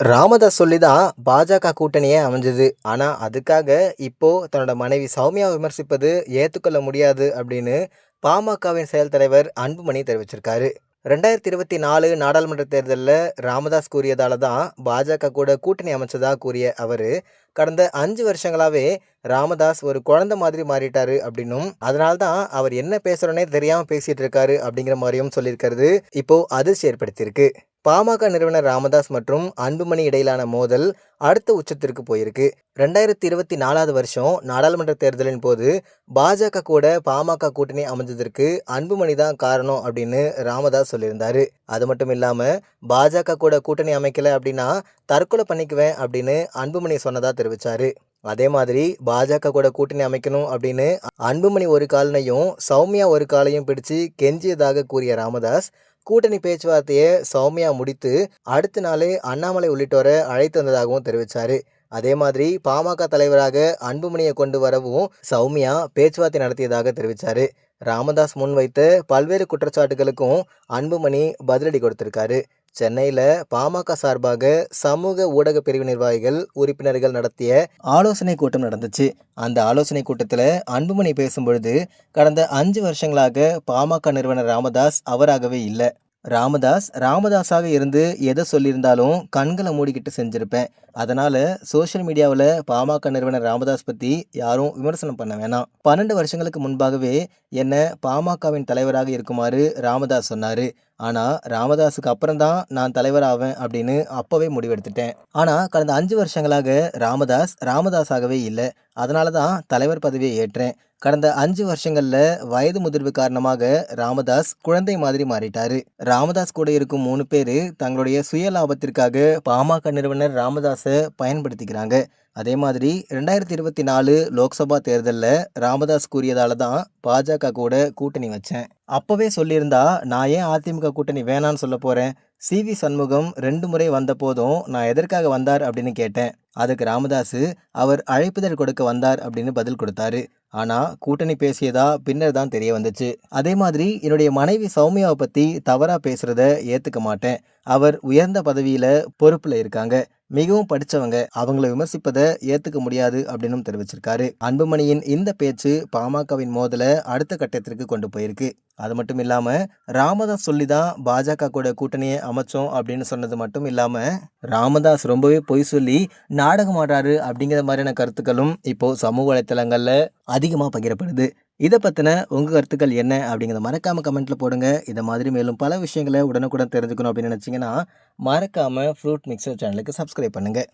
ராமதாஸ் சொல்லி தான் பாஜக கூட்டணியே அமைஞ்சது. ஆனால் அதுக்காக இப்போது தன்னோட மனைவி சௌமியா விமர்சிப்பது ஏற்றுக்கொள்ள முடியாது அப்படின்னு பாமகவின் செயல் தலைவர் அன்புமணி தெரிவிச்சிருக்காரு. ரெண்டாயிரத்தி இருபத்தி நாலு நாடாளுமன்ற தேர்தலில் ராமதாஸ் கூறியதால தான் பாஜக கூட கூட்டணி அமைச்சதாக கூறிய அவர் கடந்த அஞ்சு வருஷங்களாகவே ராமதாஸ் ஒரு குழந்தை மாதிரி மாறிட்டாரு அப்படின்னும் அதனால தான் அவர் என்ன பேசுகிறோன்னே தெரியாமல் பேசிகிட்டு இருக்காரு அப்படிங்கிற மாதிரியும் சொல்லியிருக்கிறது. இப்போது அதிர்ச்சி ஏற்படுத்தியிருக்கு. பாமக நிறுவனர் ராமதாஸ் மற்றும் அன்புமணி இடையிலான மோதல் அடுத்த உச்சத்திற்கு போயிருக்கு. ரெண்டாயிரத்தி இருபத்தி நாலாவது வருஷம் நாடாளுமன்ற தேர்தலின் போது பாஜக கூட பாமக கூட்டணி அமைஞ்சதற்கு அன்புமணி தான் காரணம் அப்படின்னு ராமதாஸ் சொல்லியிருந்தாரு. அது மட்டும் இல்லாம பாஜக கூட கூட்டணி அமைக்கல அப்படின்னா தற்கொலை பண்ணிக்குவேன் அப்படின்னு அன்புமணி சொன்னதா தெரிவிச்சாரு. அதே மாதிரி பாஜக கூட கூட்டணி அமைக்கணும் அப்படின்னு அன்புமணி ஒரு காலனையும் சௌமியா ஒரு காலையும் பிடிச்சு கெஞ்சியதாக கூறிய ராமதாஸ் கூட்டணி பேச்சுவார்த்தையை சௌமியா முடித்து அடுத்த நாளே அண்ணாமலை உள்ளிட்டோரை அழைத்து வந்ததாகவும் தெரிவித்தார் அதே மாதிரி பாமக தலைவராக அன்புமணியை கொண்டு வரவும் சௌமியா பேச்சுவார்த்தை நடத்தியதாக தெரிவித்தார் ராமதாஸ் முன்வைத்த பல்வேறு குற்றச்சாட்டுகளுக்கும் அன்புமணி பதிலடி கொடுத்திருக்காரு. சென்னையில் பாமக சார்பாக சமூக ஊடக பிரிவு நிர்வாகிகள் உறுப்பினர்கள் நடத்திய ஆலோசனை கூட்டம் நடந்துச்சு. அந்த ஆலோசனை கூட்டத்தில் அன்புமணி பேசும்பொழுது கடந்த அஞ்சு வருஷங்களாக பாமக நிறுவனர் ராமதாஸ் அவராகவே இல்லை. ராமதாஸ் ராமதாஸாக இருந்து எதை சொல்லியிருந்தாலும் கண்களை மூடிக்கிட்டு செஞ்சுருப்பேன். அதனால் சோஷியல் மீடியாவில் பாமக நிறுவனர் ராமதாஸ் பற்றி யாரும் விமர்சனம் பண்ண வேணாம். பன்னெண்டு வருஷங்களுக்கு முன்பாகவே என்னை பாமகவின் தலைவராக இருக்குமாறு ராமதாஸ் சொன்னார். ஆனால் ராமதாஸுக்கு அப்புறம் தான் நான் தலைவராவேன் அப்படின்னு அப்போவே முடிவெடுத்துட்டேன். ஆனால் கடந்த அஞ்சு வருஷங்களாக ராமதாஸ் ராமதாஸாகவே இல்லை. அதனால தான் தலைவர் பதவியை ஏற்றேன். கடந்த அஞ்சு வருஷங்களில் வயது முதிர்வு காரணமாக ராமதாஸ் குழந்தை மாதிரி மாறிட்டாரு. ராமதாஸ் கூட இருக்கும் மூணு பேர் தங்களுடைய சுய லாபத்திற்காக பாமக நிறுவனர் ராமதாஸை பயன்படுத்திக்கிறாங்க. அதே மாதிரி ரெண்டாயிரத்தி இருபத்தி நாலு லோக்சபா தேர்தலில் ராமதாஸ் கூறியதால தான் பாஜக கூட கூட்டணி வச்சேன். அப்போவே சொல்லியிருந்தா நான் ஏன் அதிமுக கூட்டணி வேணான்னு சொல்ல போகிறேன் சி வி சண்முகம் ரெண்டு முறை வந்த போதும் நான் எதற்காக வந்தார்? அப்படின்னு கேட்டேன். அதுக்கு ராமதாஸ் அவர் அழைப்புதல் கொடுக்க வந்தார் அப்படின்னு பதில் கொடுத்தாரு. ஆனால் கூட்டணி பேசியதா பின்னர் தான் தெரிய வந்துச்சு. அதே மாதிரி என்னுடைய மனைவி சௌமியாவை பற்றி தவறாக பேசுகிறத ஏற்றுக்க மாட்டேன். அவர் உயர்ந்த பதவியில் பொறுப்பில் இருக்காங்க. மிகவும் படித்தவங்க அவங்கள விமர்சிப்பதை ஏற்றுக்க முடியாது அப்படின்னு தெரிவிச்சிருக்காரு. அன்புமணியின் இந்த பேச்சு பாமகவின் மோதலை அடுத்த கட்டத்திற்கு கொண்டு போயிருக்கு. அது மட்டும் இல்லாமல் ராமதாஸ் சொல்லி தான் பாஜக கூட கூட்டணியை அமைச்சோம் அப்படின்னு சொன்னது மட்டும் இல்லாமல் ராமதாஸ் ரொம்பவே பொய் சொல்லி நாடகம் ஆடுறாரு அப்படிங்கிற மாதிரியான கருத்துக்களும் இப்போது சமூக வலைத்தளங்களில் அதிகமாக பகிரப்படுது. இதை பற்றின உங்கள் கருத்துக்கள் என்ன அப்படிங்கிறத மறக்காமல் கமெண்ட்டில் போடுங்க. இதை மாதிரி மேலும் பல விஷயங்களை உடனுக்குடன் தெரிஞ்சுக்கணும் அப்படின்னு நினச்சிங்கன்னா மறக்காமல் ஃப்ரூட் மிக்சர் சேனலுக்கு சப்ஸ்கிரைப் பண்ணுங்கள்